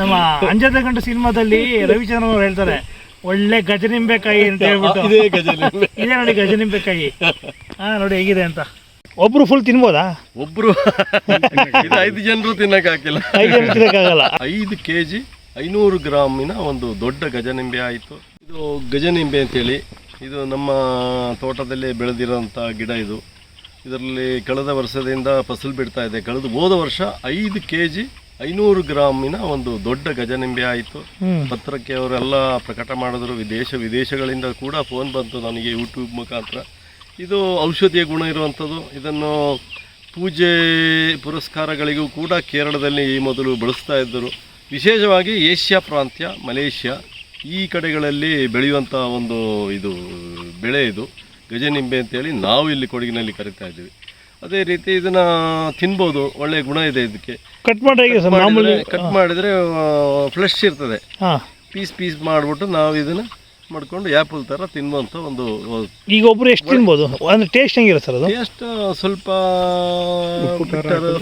ನಮ್ಮ ಅಂಜದ ಗಂಟು ಸಿನಿಮಾದಲ್ಲಿ ರವಿಚಂದ್ರನ್ ಅವ್ರು ಹೇಳ್ತಾರೆ ಒಳ್ಳೆ ಗಜನಿಂಬೆಕಾಯಿ ಅಂತ ಹೇಳ್ಬಿಟ್ಟು. ಇದೇ ಗಜನಿಂಬೆ ಇದೇ ನೋಡಿ ಗಜನಿಂಬೆಕಾಯಿ. ಹಾ ನೋಡಿ ಹೇಗಿದೆ ಅಂತ. ಒಬ್ರು ಫುಲ್ ತಿನ್ಬೋದಾ? ಒಬ್ರು ಇದು ಐದು ಜನರು ತಿನ್ನಕ್ ಹಾಕಿಲ್ಲ. ಐದು ಜನ ತಿನ್ನಕ್ಕಾಗಲ್ಲ ಐದು ಕೆ ಜಿ ಐನೂರು ಗ್ರಾಮಿನ ಒಂದು ದೊಡ್ಡ ಗಜನಿಂಬೆ ಆಯಿತು. ಇದು ಗಜನಿಂಬೆ ಅಂತೇಳಿ. ಇದು ನಮ್ಮ ತೋಟದಲ್ಲಿ ಬೆಳೆದಿರೋಂಥ ಗಿಡ ಇದು. ಇದರಲ್ಲಿ ಕಳೆದ ವರ್ಷದಿಂದ ಫಸಲು ಬಿಡ್ತಾ ಇದೆ. ಕಳೆದ ಹೋದ ವರ್ಷ ಐದು ಕೆ ಜಿ ಐನೂರು ಗ್ರಾಮಿನ ಒಂದು ದೊಡ್ಡ ಗಜನಿಂಬೆ ಆಯಿತು. ಪತ್ರಕ್ಕೆ ಅವರೆಲ್ಲ ಪ್ರಕಟ ಮಾಡಿದ್ರು. ವಿದೇಶ ವಿದೇಶಗಳಿಂದ ಕೂಡ ಫೋನ್ ಬಂತು ನನಗೆ ಯೂಟ್ಯೂಬ್ ಮುಖಾಂತರ. ಇದು ಔಷಧಿಯ ಗುಣ ಇರುವಂಥದ್ದು. ಇದನ್ನು ಪೂಜೆ ಪುರಸ್ಕಾರಗಳಿಗೂ ಕೂಡ ಕೇರಳದಲ್ಲಿ ಈ ಮೊದಲು ಬಳಸ್ತಾ ಇದ್ದರು. ವಿಶೇಷವಾಗಿ ಏಷ್ಯಾ ಪ್ರಾಂತ್ಯ ಮಲೇಷ್ಯಾ ಈ ಕಡೆಗಳಲ್ಲಿ ಬೆಳೆಯುವಂಥ ಒಂದು ಇದು ಬೆಳೆ ಇದು. ಗಜನಿಂಬೆ ಅಂತೇಳಿ ನಾವು ಇಲ್ಲಿ ಕೊಡಗಿನಲ್ಲಿ ಕರಿತಾ ಇದ್ದೀವಿ. ಅದೇ ರೀತಿ ಇದನ್ನ ತಿನ್ಬೋದು ಒಳ್ಳೆ ಗುಣ ಇದೆ ಇದಕ್ಕೆ. ಕಟ್ ಮಾಡಿ ಹೇಗೆ ಸರ್? ಮಾಮೂಲಿ ಕಟ್ ಮಾಡಿದ್ರೆ ಫ್ಲಶ್ ಇರ್ತದೆ. ಹಾ. ಪೀಸ್ ಪೀಸ್ ಮಾಡಿಬಿಟ್ಟು ನಾವು ಇದನ್ನ ಮಾಡ್ಕೊಂಡು ಆ್ಯಪಲ್ ಥರ ತಿನ್ನುವಂಥ ಒಂದು ಈಗ ಒಬ್ರು ಎಷ್ಟು ತಿನ್ಬೋದು? ಅಂದ್ರೆ ಟೇಸ್ಟ್ ಹೆಂಗಿರುತ್ತೆ ಸರ್ ಅದು? ಟೇಸ್ಟ್ ಸ್ವಲ್ಪ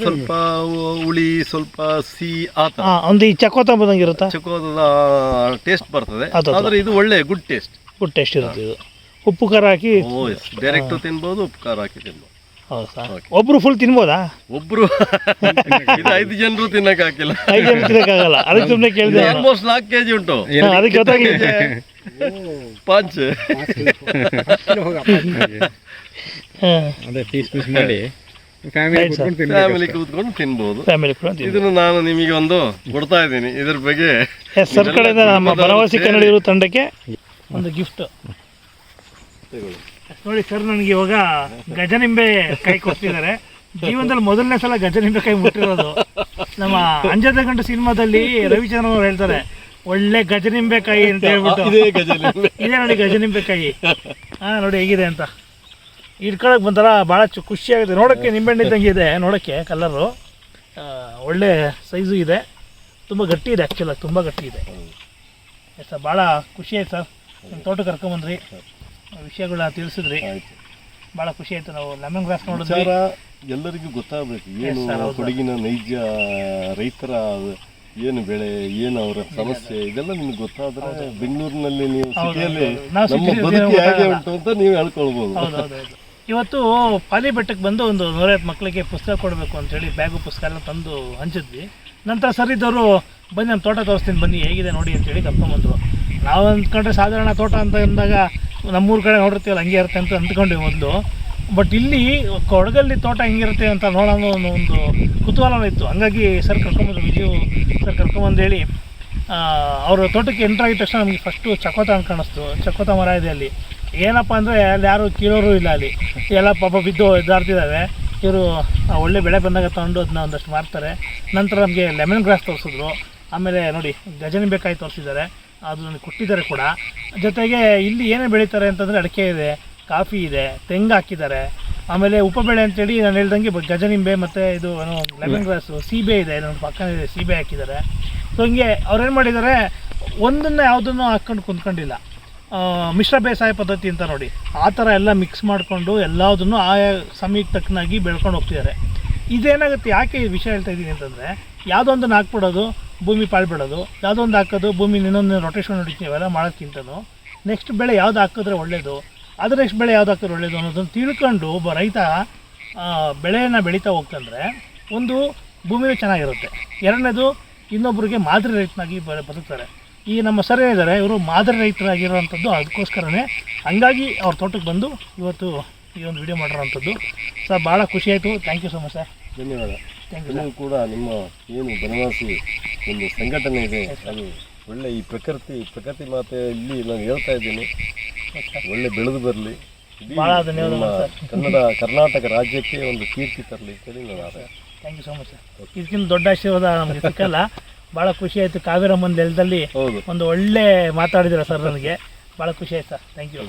ಸ್ವಲ್ಪ ಹುಳಿ ಸ್ವಲ್ಪ ಸಿಹಿ ಆ ಥರ ಒಂದು ಈ ಚಕೋತ ಬಂದಂಗೆ ಇರುತ್ತಾ? ಟೇಸ್ಟ್ ಬರ್ತದೆ. ಆದರೆ ಇದು ಒಳ್ಳೆ ಗುಡ್ ಟೇಸ್ಟ್ ಗುಡ್ ಟೇಸ್ಟ್ ಇರುತ್ತೆ ಇದು. ಉಪ್ಪು ಖಾರ ಹಾಕಿ ಓ ಎಸ್ ಡೈರೆಕ್ಟು ತಿನ್ಬೋದು ಉಪ್ಪು ಖಾರ ಹಾಕಿ ತಿನ್ಬೋದು. ಹೌದು? ಸರ್ ಒಬ್ರು ಫುಲ್ ತಿನ್ಬೋದಾ? ಒಬ್ರು ಇದು ಐದು ಜನರು ತಿನ್ನಕ್ ಹಾಕಿಲ್ಲ. ಐದು ಜನ ತಿನ್ನಕ್ಕಾಗಲ್ಲ ಅದಕ್ಕೆ ಸುಮ್ಮನೆ ಕೇಳಿದೆ ಆಲ್ಮೋಸ್ಟ್ ನಾಲ್ಕು ಕೆಜಿ ಉಂಟು. ಹಾ, ಅದಕ್ಕೆ ಗೊತ್ತಾಗಿದೆ ಪಾಂಚ್ ಅದೇ ಪೀಸ್ ಪೀಸ್ ಮಾಡಿ ಫ್ಯಾಮಿಲಿ. ಕೂತ್ಕೊಂಡು ತಿನ್ಬೇಕು ಫ್ಯಾಮಿಲಿ ಕೂತ್ಕೊಂಡು ತಿನ್ಬೋದು. ಫ್ಯಾಮಿಲಿ ಕೂಡ ತಿನ್ಬೋದು. ಇದನ್ನು ನಾನು ನಿಮಗೆ ಒಂದು ಕೊಡ್ತಾ ಇದ್ದೀನಿ. ಇದ್ರ ಬಗ್ಗೆ ಎಸ್ ಸರ್ ಕಡೆಯಿಂದ ನಮ್ಮ ಬನವಾಸಿ ಕನ್ನಡಿಗರು ತಂಡಕ್ಕೆ ಒಂದು ಗಿಫ್ಟ್ ನೋಡಿ ಸರ್ ನನಗೆ ಇವಾಗ ಗಜನಿಂಬೆ ಕೈ ಕೊಡ್ತಿದ್ದಾರೆ. ಜೀವನದಲ್ಲಿ ಮೊದಲನೇ ಸಲ ಗಜನಿಂಬೆ ಕೈ ಮುಟ್ಟಿರೋದು. ನಮ್ಮ ಅಂಜದ ಗಂಟು ಸಿನಿಮಾದಲ್ಲಿ ರವಿಚಂದ್ರನ್ ಅವ್ರು ಹೇಳ್ತಾರೆ ಒಳ್ಳೆ ಗಜನಿಂಬೆಕಾಯಿ ಅಂತ ಹೇಳ್ಬಿಟ್ಟು. ಇದೇ ನೋಡಿ ಗಜನಿಂಬೆಕಾಯಿ ಹಾ ನೋಡಿ ಹೇಗಿದೆ ಅಂತ. ಇಟ್ಕೊಳಕ್ ಬಂತಾರ ಭಾಳ ಖುಷಿ ಆಗುತ್ತೆ ನೋಡೋಕ್ಕೆ ನಿಂಬೆಣ್ಣೆ ಇದ್ದಂಗೆ ಇದೆ ನೋಡೋಕ್ಕೆ ಕಲರು. ಒಳ್ಳೆ ಸೈಜು ಇದೆ. ತುಂಬ ಗಟ್ಟಿ ಇದೆ ಆ್ಯಕ್ಚುಲಾಗಿ ತುಂಬ ಗಟ್ಟಿ ಇದೆ. ಸರ್ ಭಾಳ ಖುಷಿ ಆಯ್ತು ಸರ್. ನಿಮ್ಮ ತೋಟಕ್ಕೆ ಕರ್ಕೊಂಬಂದ್ರಿ. ವಿಷಯಗಳನ್ನ ತಿಳಿಸಿದ್ರಿ. ಆಯ್ತು. ಭಾಳ ಖುಷಿ ಆಯ್ತು ನಾವು ಲೆಮನ್ ಗ್ರಾಸ್ ನೋಡಿದ್ವಿ. ವಿಚಾರ ಎಲ್ಲರಿಗೂ ಗೊತ್ತಾಗಬೇಕು ಏನು sir, ಹೌದು. ಕೊಡಗಿನ ನೈಜ ರೈತರ ಏನು ಬೆಳೆ ಏನು ಅವರ ಸಮಸ್ಯೆ ಇದೆಲ್ಲ ನಿಮ್ಗೆ ಗೊತ್ತಾದ್ರೆ ಬೆಂಗಳೂರಿನಲ್ಲಿ ನೀವು ಹೌದು, ಸಿಟಿಯಲ್ಲಿ ಹೌದು. ನಾವು ನಮ್ಮ ಸಿಟಿಯಲ್ಲಿ ಬದುಕು ಹೇಗೆ ಉಂಟು ಅಂತ ನೀವು ಹೇಳ್ಕೊಳ್ಬೋದು. ಇವತ್ತು ಪಾಲಿ ಬೆಟ್ಟಕ್ಕೆ ಬಂದು ಒಂದು ನೂರೈವತ್ತು ಮಕ್ಕಳಿಗೆ ಪುಸ್ತಕ ಕೊಡಬೇಕು ಅಂತೇಳಿ ಬ್ಯಾಗು ಪುಸ್ತಕ ಎಲ್ಲ ತಂದು ಹಂಚಿದ್ವಿ. ನಂತರ ಸರ್ ಇದ್ದವರು ಬನ್ನಿ ನಮ್ಮ ತೋಟ ತೋರಿಸ್ತೀನಿ ಬನ್ನಿ ಹೇಗಿದೆ ನೋಡಿ ಅಂತೇಳಿ ಕರ್ಕೊಂಬಂದರು ನಾವು ಅಂದ್ಕೊಂಡ್ರೆ ಸಾಧಾರಣ ತೋಟ ಅಂತ ಅಂದಾಗ ನಮ್ಮೂರ ಕಡೆ ನೋಡಿರ್ತೀವಲ್ಲ, ಹಂಗೆ ಇರುತ್ತೆ ಅಂತ ಅಂದ್ಕೊಂಡ್ವಿ ಮೊದಲು. ಬಟ್ ಇಲ್ಲಿ ಕೊಡಗಲ್ಲಿ ತೋಟ ಹೆಂಗಿರುತ್ತೆ ಅಂತ ನೋಡೋಣ ಅನ್ನೋ ಒಂದು ಕುತೂಹಲ ಇತ್ತು. ಹಂಗಾಗಿ ಸರ್ ಕರ್ಕೊಂಬಂದು ವಿಜಯ್ ಸರ್ ಕರ್ಕೊಂಬಂದು ಹೇಳಿ ಅವರ ತೋಟಕ್ಕೆ ಎಂಟ್ರ್ ಆಗಿದ ತಕ್ಷಣ ನಮಗೆ ಫಸ್ಟು ಚಕೋತ ಅಂತ ಕಾಣಿಸ್ತು. ಚಕೋತ ಮರ ಇದೆ ಅಲ್ಲಿ. ಏನಪ್ಪ ಅಂದರೆ ಅಲ್ಲಿ ಯಾರು ಕೀಳೋರು ಇಲ್ಲ ಅಲ್ಲಿ. ಎಲ್ಲ ಪಾಪ ಬಿದ್ದು ಇದಾರ್ತಿದ್ದಾವೆ ಇವರು ಒಳ್ಳೆ ಬೆಳೆ ಬಂದಾಗ ತಗೊಂಡು ಅದನ್ನ ಒಂದಷ್ಟು ಮಾರ್ತಾರೆ. ನಂತರ ನಮಗೆ ಲೆಮನ್ ಗ್ರಾಸ್ ತೋರಿಸಿದ್ರು. ಆಮೇಲೆ ನೋಡಿ ಗಜನಿಂಬೆಕಾಯಿ ತೋರಿಸಿದ್ದಾರೆ. ಅದು ನನಗೆ ಕೊಟ್ಟಿದ್ದಾರೆ ಕೂಡ. ಜೊತೆಗೆ ಇಲ್ಲಿ ಏನೇ ಬೆಳೀತಾರೆ ಅಂತಂದರೆ ಅಡಿಕೆ ಇದೆ ಕಾಫಿ ಇದೆ ತೆಂಗು ಹಾಕಿದ್ದಾರೆ. ಆಮೇಲೆ ಉಪಬೆಳೆ ಅಂತೇಳಿ ನಾನು ಹೇಳ್ದಂಗೆ ಗಜನಿಂಬೆ ಮತ್ತು ಇದು ಏನು ಲೆಮನ್ ಗ್ರಾಸು ಸೀಬೆ ಇದೆ ನನ್ನ ಪಕ್ಕನೇ ಇದೆ ಸೀಬೆ ಹಾಕಿದ್ದಾರೆ. ಸೊ ಹಿಂಗೆ ಅವ್ರೇನು ಮಾಡಿದ್ದಾರೆ ಒಂದನ್ನು ಯಾವುದನ್ನು ಹಾಕ್ಕೊಂಡು ಕುಂತ್ಕೊಂಡಿಲ್ಲ. ಮಿಶ್ರ ಬೇಸಾಯ ಪದ್ಧತಿ ಅಂತ ನೋಡಿ. ಆ ಥರ ಎಲ್ಲ ಮಿಕ್ಸ್ ಮಾಡಿಕೊಂಡು ಎಲ್ಲದನ್ನು ಆಯಾ ಸಮಯಕ್ಕೆ ತಕ್ಕನಾಗಿ ಬೆಳ್ಕೊಂಡು ಹೋಗ್ತಿದ್ದಾರೆ. ಇದೇನಾಗುತ್ತೆ ಯಾಕೆ ಈ ವಿಷಯ ಹೇಳ್ತಾ ಇದ್ದೀನಿ ಅಂತಂದರೆ ಯಾವುದೋ ಒಂದನ್ನು ಹಾಕ್ಬಿಡೋದು ಭೂಮಿ ಪಾಳ್ಬಿಡೋದು ಯಾವುದೋ ಒಂದು ಹಾಕೋದು, ಭೂಮಿ ಇನ್ನೊಂದು ರೊಟೇಷನ್ ಹೊಡಿತೀವಿ ಅವೆಲ್ಲ ಮಾಡೋದ್ಕಿಂತನೂ. ನೆಕ್ಸ್ಟ್ ಬೆಳೆ ಯಾವ್ದು ಹಾಕಿದ್ರೆ ಒಳ್ಳೆಯದು ಅದರ ನೆಕ್ಸ್ಟ್ ಬೆಳೆ ಯಾವ್ದು ಹಾಕಿದ್ರೆ ಒಳ್ಳೆಯದು ಅನ್ನೋದನ್ನು ತಿಳ್ಕೊಂಡು ಒಬ್ಬ ರೈತ ಬೆಳೆಯನ್ನು ಬೆಳೀತಾ ಹೋಗ್ತಂದ್ರೆ ಒಂದು ಭೂಮಿನೂ ಚೆನ್ನಾಗಿರುತ್ತೆ. ಎರಡನೇದು ಇನ್ನೊಬ್ಬರಿಗೆ ಮಾದರಿ ರೈತನಾಗಿ ಬ, ಬದುಕ್ತಾರೆ. ಈ ನಮ್ಮ ಸರ್ ಇದ್ದಾರೆ ಇವರು ಮಾದರಿ ರೈತರಾಗಿರೋವಂಥದ್ದು ಅದಕ್ಕೋಸ್ಕರನೇ ಹಂಗಾಗಿ ಅವ್ರ ತೋಟಕ್ಕೆ ಬಂದು ಇವತ್ತು ಈ ಒಂದು ವಿಡಿಯೋ ಮಾಡಿರೋವಂಥದ್ದು ಸರ್ ಭಾಳ ಖುಷಿ ಆಯಿತು. Thank you so much sir ಧನ್ಯವಾದ. ಥ್ಯಾಂಕ್ ಯು ಕೂಡ ನಿಮ್ಮ ಏನು ಬನವಾಸಿ ಒಂದು ಸಂಘಟನೆ ಇದೆ ಅದು ಒಳ್ಳೆ ಈ ಪ್ರಕೃತಿ ಪ್ರಕೃತಿ ಮಾತೆ ಇಲ್ಲಿ ನಾನು ಹೇಳ್ತಾ ಇದ್ದೀನಿ. ಒಳ್ಳೆ ಬೆಳೆದು ಬರಲಿ. ಭಾಳ ಧನ್ಯವಾದ ಸರ್. ಕನ್ನಡ ಕರ್ನಾಟಕ ರಾಜ್ಯಕ್ಕೆ ಒಂದು ಕೀರ್ತಿ ತರಲಿ ಅಂತೇಳಿ ನಾನು ಆಸೆ thank you so much sir ಇದಕ್ಕಿಂತ ದೊಡ್ಡ ಆಶೀರ್ವಾದ ನಮಗೆ ಸಿಕ್ಕಲ್ಲ. ಭಾಳ ಖುಷಿ ಆಯಿತು. ಕಾವೇರಮ್ಮನ ನೆಲದಲ್ಲಿ ಒಂದು ಒಳ್ಳೆ ಮಾತಾಡಿದಿರ ಸರ್ ನನಗೆ. ಭಾಳ ಖುಷಿ ಆಯ್ತು ಸರ್ ಥ್ಯಾಂಕ್ ಯು